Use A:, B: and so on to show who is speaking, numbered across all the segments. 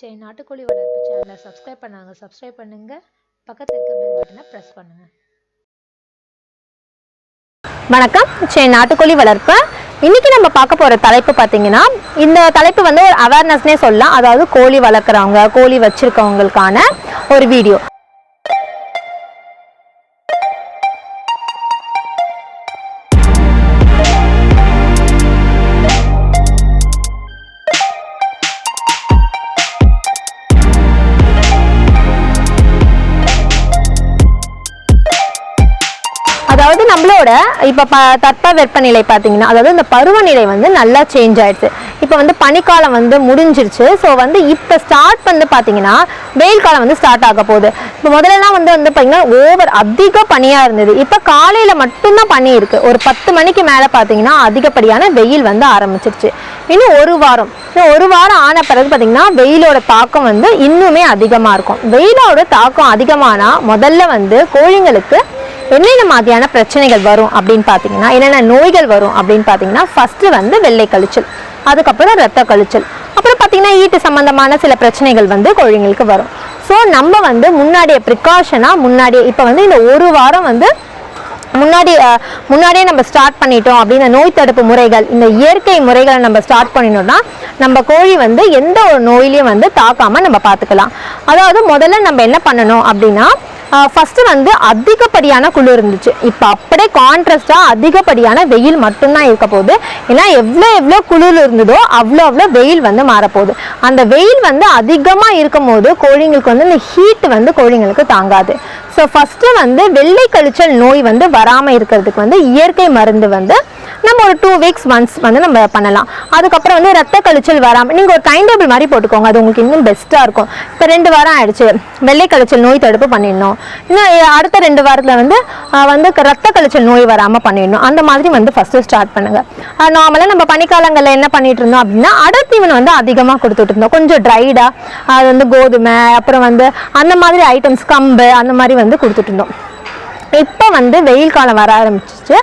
A: சரி நாட்டுக்கோழி வளர்ப்பு சேனலை சப்ஸ்கிரைப் பண்ணாங்க. சப்ஸ்கிரைப் பண்ணுங்க. பக்கத்தில் இருக்க பெல் பட்டனை ப்ரெஸ் பண்ணுங்க.
B: வணக்கம். சரி நாட்டுக்கோழி வளர்ப்பு. இன்னைக்கு நம்ம பார்க்க போற தலைப்பு பார்த்தீங்கன்னா இந்த தலைப்பு வந்து ஒரு அவேர்னஸ்னே சொல்லலாம். அதாவது கோழி வளர்க்குறவங்க கோழி வச்சிருக்கவங்களுக்கான ஒரு வீடியோ இப்போ ப தட்ப வெப்பநிலை பார்த்தீங்கன்னா அதாவது இந்த பருவநிலை வந்து நல்லா சேஞ்ச் ஆயிடுச்சு. இப்போ வந்து பனிக்காலம் வந்து முடிஞ்சிருச்சு. ஸோ வந்து இப்போ ஸ்டார்ட் வந்து பார்த்தீங்கன்னா வெயில் காலம் வந்து ஸ்டார்ட் ஆக போகுது. இப்போ முதல்லலாம் வந்து வந்து பார்த்தீங்கன்னா ஓவர் அதிக பனியாக இருந்தது. இப்போ காலையில் மட்டும்தான் பனி இருக்குது ஒரு பத்து மணிக்கு மேலே பார்த்தீங்கன்னா அதிகப்படியான வெயில் வந்து ஆரம்பிச்சிருச்சு. இன்னும் ஒரு வாரம். இன்னும் ஒரு வாரம் ஆன பிறகு பார்த்தீங்கன்னா வெயிலோட தாக்கம் வந்து இன்னுமே அதிகமாக இருக்கும். வெயிலோட தாக்கம் அதிகமானால் முதல்ல வந்து கோழிங்களுக்கு என்னென்ன மாதிரியான பிரச்சனைகள் வரும் அப்படின்னு பார்த்தீங்கன்னா என்னென்ன நோய்கள் வரும் அப்படின்னு பார்த்தீங்கன்னா ஃபஸ்ட்டு வந்து வெள்ளை கழிச்சல் அதுக்கப்புறம் ரத்த கழிச்சல். அப்புறம் பார்த்தீங்கன்னா ஈட்டு சம்மந்தமான சில பிரச்சனைகள் வந்து கோழிங்களுக்கு வரும். ஸோ நம்ம வந்து முன்னாடியே ப்ரிகாஷனாக முன்னாடியே இப்போ வந்து இந்த ஒரு வாரம் வந்து முன்னாடி முன்னாடியே நம்ம ஸ்டார்ட் பண்ணிட்டோம் அப்படின்னு நோய் தடுப்பு முறைகள் இந்த இயற்கை முறைகளை நம்ம ஸ்டார்ட் பண்ணினோம்னா நம்ம கோழி வந்து எந்த ஒரு நோயிலையும் வந்து தாக்காமல் நம்ம பார்த்துக்கலாம். அதாவது முதல்ல நம்ம என்ன பண்ணணும் அப்படின்னா ஃபஸ்ட்டு வந்து அதிகப்படியான குளிர் இருந்துச்சு. இப்போ அப்படியே கான்ட்ராஸ்டாக அதிகப்படியான வெயில் மட்டும்தான் இருக்க போகுது. ஏன்னா எவ்வளோ எவ்வளோ குளிர் இருந்ததோ அவ்வளோ அவ்வளோ வெயில் வந்து மாறப்போகுது. அந்த வெயில் வந்து அதிகமாக இருக்கும் போது கோழிங்களுக்கு வந்து இந்த ஹீட் வந்து கோழிங்களுக்கு தாங்காது. ஸோ ஃபஸ்ட்டு வந்து வெள்ளை கழிச்சல் நோய் வந்து வராமல் இருக்கிறதுக்கு வந்து இயற்கை மருந்து வந்து நம்ம ஒரு டூ வீக்ஸ் ஒன்ஸ் வந்து நம்ம பண்ணலாம். அதுக்கப்புறம் வந்து ரத்த கழிச்சல் வராமல் நீங்கள் ஒரு டைம் டேபிள் மாதிரி போட்டுக்கோங்க. அது உங்களுக்கு இன்னும் பெஸ்ட்டாக இருக்கும். இப்போ ரெண்டு வாரம் ஆயிடுச்சு. வெள்ளை கழிச்சல் நோய் தடுப்பு பண்ணிடணும். இன்னும் அடுத்த ரெண்டு வாரத்தில் வந்து வந்து ரத்த கழிச்சல் நோய் வராமல் பண்ணிடணும். அந்த மாதிரி வந்து ஃபஸ்ட்டு ஸ்டார்ட் பண்ணுங்க. நார்மலாக நம்ம பனிக்காலங்களில் என்ன பண்ணிட்டு இருந்தோம் அப்படின்னா அடர்த்தீவன் வந்து அதிகமாக கொடுத்துட்டு இருந்தோம். கொஞ்சம் ட்ரைடாக அது வந்து கோதுமை அப்புறம் வந்து அந்த மாதிரி ஐட்டம்ஸ் கம்பு அந்த மாதிரி வந்து கொடுத்துட்டு இருந்தோம் இப்போ வந்து வெயில் காலம் வர ஆரம்பிச்சிச்சு.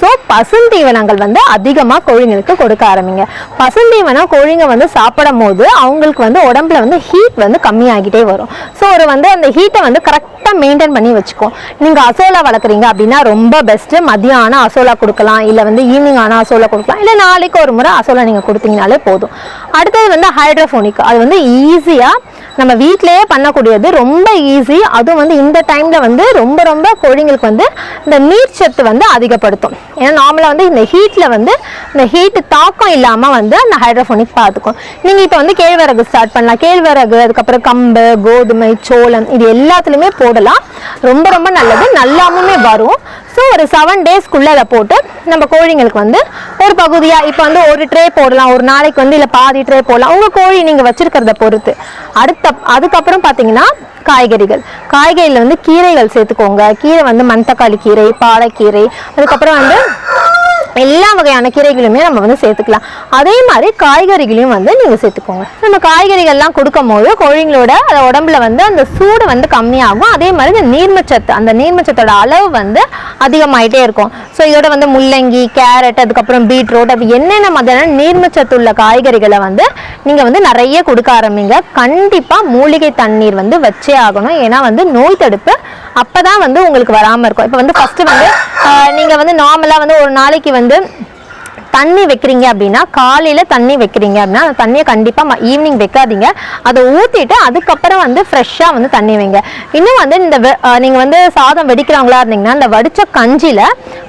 B: ஸோ பசுந்தீவனங்கள் வந்து அதிகமாக கோழிங்களுக்கு கொடுக்க ஆரம்பிங்க. பசுந்தீவனம் கோழிங்க வந்து சாப்பிடும் போது அவங்களுக்கு வந்து உடம்புல வந்து ஹீட் வந்து கம்மியாகிட்டே வரும். ஸோ ஒரு வந்து அந்த ஹீட்டை வந்து கரெக்டாக மெயின்டைன் பண்ணி வச்சுக்கோ நீங்கள் அசோலா வளர்க்குறீங்க அப்படின்னா ரொம்ப பெஸ்ட்டு மதியம் ஆனால் அசோலா கொடுக்கலாம். இல்லை வந்து ஈவினிங் ஆனால் அசோலா கொடுக்கலாம். இல்லை நாளைக்கு ஒரு முறை அசோலா நீங்கள் கொடுத்தீங்கனாலே போதும். அடுத்தது வந்து ஹைட்ரோஃபோனிக் அது வந்து ஈஸியாக நம்ம வீட்டிலேயே பண்ணக்கூடியது ரொம்ப ஈஸி அதுவும் வந்து இந்த டைமில் வந்து ரொம்ப ரொம்ப கோழிங்களுக்கு வந்து இந்த நீர்ச்சத்து வந்து அதிகப்படுத்தும். ஏன்னா நார்மலாக வந்து இந்த ஹீட்டில் வந்து இந்த ஹீட்டு தாக்கம் இல்லாமல் வந்து அந்த ஹைட்ரோஃபோனிக் பார்த்துக்கும் நீங்கள் இப்போ வந்து கேழ்வரகு ஸ்டார்ட் பண்ணலாம். கேழ்வரகு அதுக்கப்புறம் கம்பு கோதுமை சோளம் இது எல்லாத்துலேயுமே போடலாம். ரொம்ப ரொம்ப நல்லது. நல்லாமுமே வரும். ஸோ ஒரு செவன் டேஸ்க்குள்ளே அதை போட்டு நம்ம கோழிங்களுக்கு வந்து ஒரு பகுதியாக இப்போ வந்து ஒரு ட்ரே போடலாம். ஒரு நாளைக்கு வந்து இல்லை பாதி ட்ரே போடலாம். உங்கள் கோழி நீங்கள் வச்சிருக்கிறத பொறுத்து. அடுத்த அதுக்கப்புறம் பார்த்தீங்கன்னா காய்கறிகள். காய்கறியில் வந்து கீரைகள் சேர்த்துக்கோங்க. கீரை வந்து மணத்தக்காளி கீரை பாலைக்கீரை அதுக்கப்புறம் வந்து எல்லா வகையான கீரைகளுமே நம்ம வந்து சேர்த்துக்கலாம். அதே மாதிரி காய்கறிகளையும் வந்து நீங்கள் சேர்த்துக்கோங்க. நம்ம காய்கறிகள்லாம் கொடுக்கும் போது கோழிங்களோட உடம்புல வந்து அந்த சூடு வந்து கம்மியாகும். அதே மாதிரி இந்த நீர்மச்சத்து அந்த நீர்மச்சத்தோட அளவு வந்து அதிகமாயிட்டே இருக்கும். ஸோ இதோட வந்து முள்ளங்கி கேரட் அதுக்கப்புறம் பீட்ரூட் அப்படி என்னென்ன மாதிரியான நீர்மச்சத்து உள்ள காய்கறிகளை வந்து நீங்கள் வந்து நிறைய கொடுக்க ஆரம்பிங்க. கண்டிப்பாக மூலிகை தண்ணீர் வந்து வச்சே ஆகணும். ஏன்னா வந்து நோய் தடுப்பு அப்பதான் வந்து உங்களுக்கு வராமல் இருக்கும். இப்போ வந்து ஃபஸ்ட்டு வந்து நீங்கள் வந்து நார்மலாக வந்து ஒரு நாளைக்கு வந்து வந்து தண்ணி வைக்கிறீங்க அப்படின்னா காலையில் தண்ணி வைக்கிறீங்க அப்படின்னா அந்த தண்ணியை கண்டிப்பாக ஈவினிங் வைக்காதீங்க. அதை ஊற்றிட்டு அதுக்கப்புறம் வந்து ஃப்ரெஷ்ஷாக வந்து தண்ணி வைங்க. இன்னும் வந்து இந்த நீங்கள் வந்து சாதம் வெடிக்கிறவங்களா இருந்தீங்கன்னா இந்த வடித்த கஞ்சியில்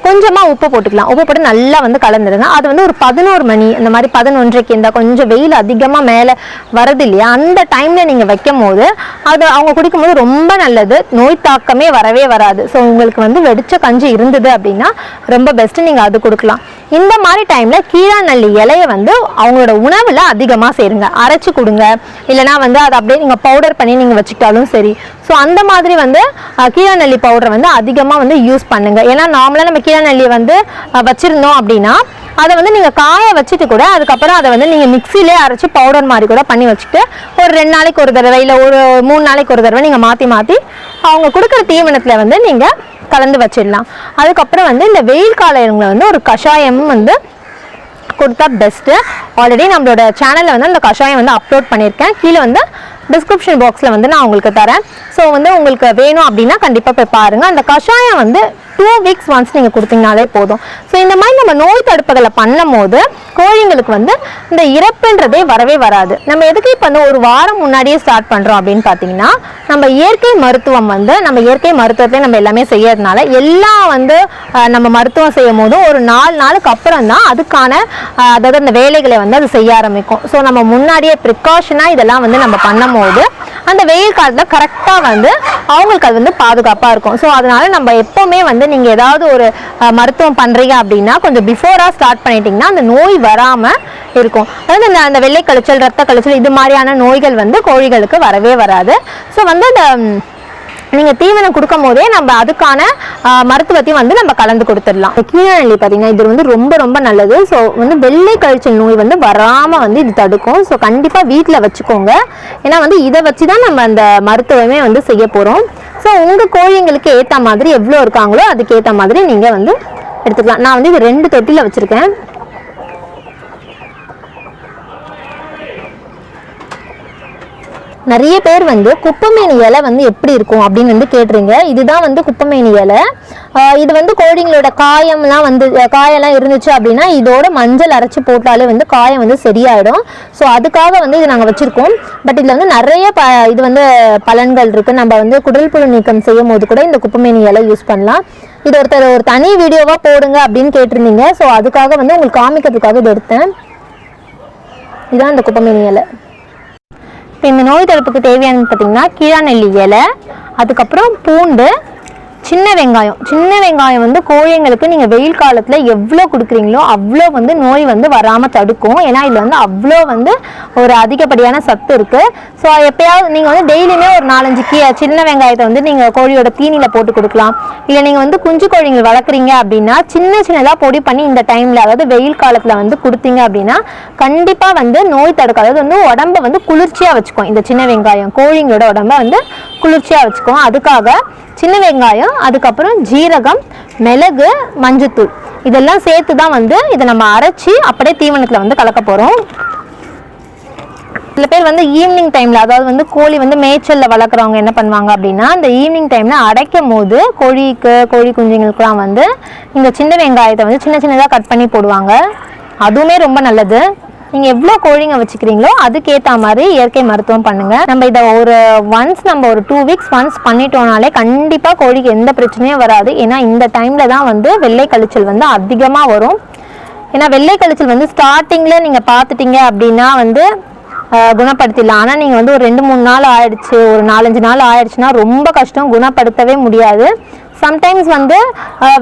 B: கொஞ்சமாக உப்பு போட்டுக்கலாம். உப்பு போட்டு நல்லா வந்து கலந்துருங்க. அது வந்து ஒரு பதினோரு மணி இந்த மாதிரி பதினொன்றைக்கு இந்த கொஞ்சம் வெயில் அதிகமாக மேலே வருது இல்லையா? அந்த டைமில் நீங்கள் வைக்கும் போது அது அவங்க குடிக்கும்போது ரொம்ப நல்லது. நோய் தாக்கமே வரவே வராது. ஸோ உங்களுக்கு வந்து வெடித்த கஞ்சி இருந்தது அப்படின்னா ரொம்ப பெஸ்ட்டு நீங்கள் அது கொடுக்கலாம். இந்த மாதிரி டைம் டைமில் கீழாநெல்லி இலையை வந்து அவங்களோட உணவில் அதிகமாக சேருங்க. அரைச்சி கொடுங்க. இல்லைன்னா வந்து அதை அப்படியே நீங்கள் பவுடர் பண்ணி நீங்கள் வச்சுக்கிட்டாலும் சரி. ஸோ அந்த மாதிரி வந்து அஹ், பவுடரை வந்து அதிகமாக வந்து யூஸ் பண்ணுங்கள் ஏன்னா நார்மலாக நம்ம கீழாநெல்லியை வந்து வச்சுருந்தோம் அப்படின்னா அதை வந்து நீங்கள் காய வச்சுட்டு கூட அதுக்கப்புறம் அதை வந்து நீங்கள் மிக்சிலே அரைச்சி பவுடர் மாதிரி கூட பண்ணி வச்சுட்டு ஒரு ரெண்டு நாளைக்கு ஒரு தடவை இல்லை ஒரு மூணு நாளைக்கு ஒரு தடவை நீங்கள் மாற்றி மாற்றி அவங்க கொடுக்குற தீவனத்தில் வந்து நீங்கள் கலந்து வச்சிடலாம். அதுக்கப்புறம் வந்து இந்த வெயில் காலங்களில் வந்து ஒரு கஷாயமும் வந்து கொடுத்தா பெஸ்ட்டு ஆல்ரெடி நம்மளோட சேனலில் வந்து அந்த கஷாயம் வந்து அப்லோட் பண்ணியிருக்கேன். கீழே வந்து டிஸ்கிரிப்ஷன் பாக்ஸில் வந்து நான் உங்களுக்கு தரேன். ஸோ வந்து உங்களுக்கு வேணும் அப்படின்னா கண்டிப்பாக போய் பாருங்கள் அந்த கஷாயம் வந்து டூ வீக்ஸ் ஒன்ஸ் நீங்கள் கொடுத்தீங்கனாலே போதும். ஸோ இந்த மாதிரி நம்ம நோய் தடுப்புகளை பண்ணும் போது கோழிங்களுக்கு வந்து இந்த இறப்புன்றதே வரவே வராது. நம்ம எதுக்கு இப்போ வந்து ஒரு வாரம் முன்னாடியே ஸ்டார்ட் பண்ணுறோம் அப்படின்னு பார்த்தீங்கன்னா நம்ம இயற்கை மருத்துவம் வந்து நம்ம இயற்கை மருத்துவத்தை நம்ம எல்லாமே செய்யறதுனால எல்லாம் வந்து நம்ம மருத்துவம் செய்யும் போதும் ஒரு நாலு நாளுக்கு அப்புறம் தான் அதுக்கான அதாவது அந்த வேலைகளை வந்து அது செய்ய ஆரம்பிக்கும். ஸோ நம்ம முன்னாடியே ப்ரிகாஷனாக இதெல்லாம் வந்து நம்ம போது அந்த வெயில் காலத்தில் கரெக்டாக வந்து அவங்களுக்கு அது வந்து பாதுகாப்பாக இருக்கும். ஸோ அதனால நம்ம எப்போவுமே வந்து நீங்கள் ஏதாவது ஒரு மருத்துவம் பண்ணுறீங்க அப்படின்னா கொஞ்சம் பிஃபோராக ஸ்டார்ட் பண்ணிட்டீங்கன்னா அந்த நோய் வராமல் இருக்கும். அதாவது இந்த அந்த வெள்ளை கழிச்சல் ரத்த கழிச்சல் இது மாதிரியான நோய்கள் வந்து கோழிகளுக்கு வரவே வராது. ஸோ வந்து அந்த நீங்கள் தீவனம் கொடுக்கும் போதே நம்ம அதுக்கான மருத்துவத்தையும் வந்து நம்ம கலந்து கொடுத்துடலாம். கீழநெல்லி பார்த்தீங்கன்னா இது வந்து ரொம்ப ரொம்ப நல்லது. ஸோ வந்து வெள்ளை கழிச்சல் நோய் வந்து வராமல் வந்து இது தடுக்கும். ஸோ கண்டிப்பாக வீட்டில் வச்சுக்கோங்க. ஏன்னா வந்து இதை வச்சு தான் நம்ம அந்த மருத்துவமே வந்து செய்ய போகிறோம் ஸோ உங்கள் கோழிங்களுக்கு ஏற்ற மாதிரி எவ்வளோ இருக்காங்களோ அதுக்கு ஏற்ற மாதிரி நீங்கள் வந்து எடுத்துக்கலாம். நான் வந்து இது ரெண்டு தொட்டியில் வச்சுருக்கேன். நிறைய பேர் வந்து குப்பமேனி இலை வந்து எப்படி இருக்கும் அப்படின்னு வந்து கேட்டுருங்க. இதுதான் வந்து குப்பமேனி இலை. இது வந்து கோழிங்களோட காயம்லாம் வந்து காயெல்லாம் இருந்துச்சு அப்படின்னா இதோட மஞ்சள் அரைச்சி போட்டாலே வந்து காயம் வந்து சரியாயிடும். ஸோ அதுக்காக வந்து இது நாங்கள் வச்சுருக்கோம். பட் இதில் வந்து நிறைய ப இது வந்து பலன்கள் இருக்குது நம்ம வந்து குடல் புழு நீக்கம் செய்யும் போது கூட இந்த குப்பமேனி இலை யூஸ் பண்ணலாம். இது ஒருத்தர் ஒரு தனி வீடியோவாக போடுங்க அப்படின்னு கேட்டிருந்தீங்க. ஸோ அதுக்காக வந்து உங்களுக்கு காமிக்கிறதுக்காக இது எடுத்தேன். இதான் இந்த குப்பமேனி இலை. இப்போ இந்த நோய் தடுப்புக்கு தேவையானது பார்த்திங்கன்னா கீழாநெல்லி இலை அதுக்கப்புறம் பூண்டு சின்ன வெங்காயம். சின்ன வெங்காயம் வந்து கோழிங்களுக்கு நீங்கள் வெயில் காலத்தில் எவ்வளோ கொடுக்குறீங்களோ அவ்வளோ வந்து நோய் வந்து வராமல் தடுக்கும். ஏன்னா இதில் வந்து அவ்வளோ வந்து ஒரு அதிகப்படியான சத்து இருக்குது ஸோ எப்பயாவது நீங்கள் வந்து டெய்லியுமே ஒரு நாலஞ்சு கீ சின்ன வெங்காயத்தை வந்து நீங்கள் கோழியோட தீனியில் போட்டு கொடுக்கலாம். இல்லை நீங்கள் வந்து குஞ்சு கோழிங்கள் வளர்க்குறீங்க அப்படின்னா சின்ன சின்னதாக பொடி பண்ணி இந்த டைமில் அதாவது வெயில் காலத்தில் வந்து கொடுத்தீங்க அப்படின்னா கண்டிப்பாக வந்து நோய் தடுக்கும். அதாவது வந்து உடம்ப வந்து குளிர்ச்சியாக வச்சுக்கும். இந்த சின்ன வெங்காயம் கோழிங்களோட உடம்ப வந்து குளிர்ச்சியாக வச்சுக்கும். அதுக்காக சின்ன வெங்காயம் அதுக்கப்புறம் ஜீரகம் மிளகு மஞ்சத்தூள். இதெல்லாம் சேர்த்து தான் வந்து இதை நம்ம அரைச்சி அப்படியே தீவனத்தில் வந்து கலக்க போகிறோம் சில பேர் வந்து ஈவினிங் டைமில் அதாவது வந்து கோழி வந்து மேய்ச்சலில் வளர்க்குறவங்க என்ன பண்ணுவாங்க அப்படின்னா இந்த ஈவினிங் டைமில் அடைக்கும் போது கோழிக்கு கோழி குஞ்சுங்களுக்குலாம் வந்து இந்த சின்ன வெங்காயத்தை வந்து சின்ன சின்னதாக கட் பண்ணி போடுவாங்க. அதுவுமே ரொம்ப நல்லது. நீங்கள் எவ்வளோ கோழிங்க வச்சுக்கிறீங்களோ அதுக்கேற்ற மாதிரி இயற்கை மருத்துவம் பண்ணுங்கள் நம்ம இதை ஒரு ஒன்ஸ் நம்ம ஒரு டூ வீக்ஸ் ஒன்ஸ் பண்ணிட்டோம்னாலே கண்டிப்பாக கோழிக்கு எந்த பிரச்சனையும் வராது. ஏன்னா இந்த டைமில் தான் வந்து வெள்ளை கழிச்சல் வந்து அதிகமாக வரும். ஏன்னா வெள்ளை கழிச்சல் வந்து ஸ்டார்டிங்கில் நீங்கள் பார்த்துட்டீங்க அப்படின்னா வந்து குணப்படுத்திடலாம். ஆனால் நீங்கள் வந்து ஒரு ரெண்டு மூணு நாள் ஆயிடுச்சு ஒரு நாலஞ்சு நாள் ஆயிடுச்சுன்னா ரொம்ப கஷ்டம் குணப்படுத்தவே முடியாது. சம்டைம்ஸ் வந்து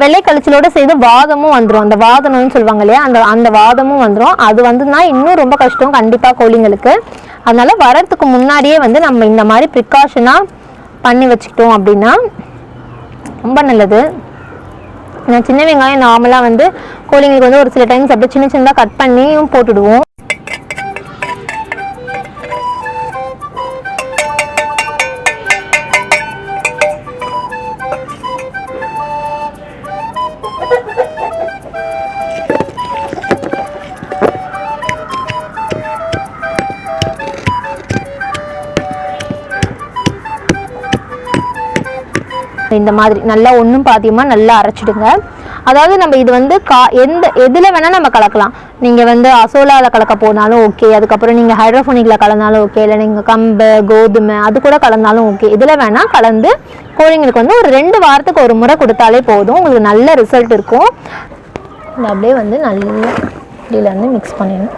B: வெள்ளை கழிச்சலோடு சேர்ந்து வாதமும் வந்துடும் அந்த வாதனம்னு சொல்லுவாங்க இல்லையா? அந்த அந்த வாதமும் வந்துடும் அது வந்துன்னா இன்னும் ரொம்ப கஷ்டம். கண்டிப்பாக கோழிங்களுக்கு. அதனால் வரத்துக்கு முன்னாடியே வந்து நம்ம இந்த மாதிரி ப்ரிகாஷனாக பண்ணி வச்சுக்கிட்டோம் அப்படின்னா ரொம்ப நல்லது. நான் சின்ன வெங்காயம் நார்மலாக வந்து கோழிங்களுக்கு வந்து ஒரு சில டைம்ஸ் அப்படியே சின்ன சின்னதாக கட் பண்ணியும் போட்டுடுவோம். இந்த மாதிரி நல்லா ஒன்றும் பாதியமாக நல்லா அரைச்சிடுங்க. அதாவது நம்ம இது வந்து கா எந்த எதில் வேணால் நம்ம கலக்கலாம். நீங்கள் வந்து அசோலாவில் கலக்க போனாலும் ஓகே அதுக்கப்புறம் நீங்கள் ஹைட்ரோஃபோனிக்கில் கலந்தாலும் ஓகே இல்லை நீங்கள் கம்பு கோதுமை அது கூட கலந்தாலும் ஓகே இதில் வேணால் கலந்து கோழிங்களுக்கு வந்து ஒரு ரெண்டு வாரத்துக்கு ஒரு முறை கொடுத்தாலே போதும். உங்களுக்கு நல்ல ரிசல்ட் இருக்கும். அப்படியே வந்து நல்லா இதில் வந்து மிக்ஸ் பண்ணிடணும்.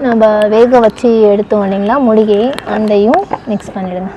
B: நம்ம வேக வச்சு எடுத்தோம் இல்லைங்களா மூலிகை அந்தையும் மிக்ஸ் பண்ணிவிடுங்க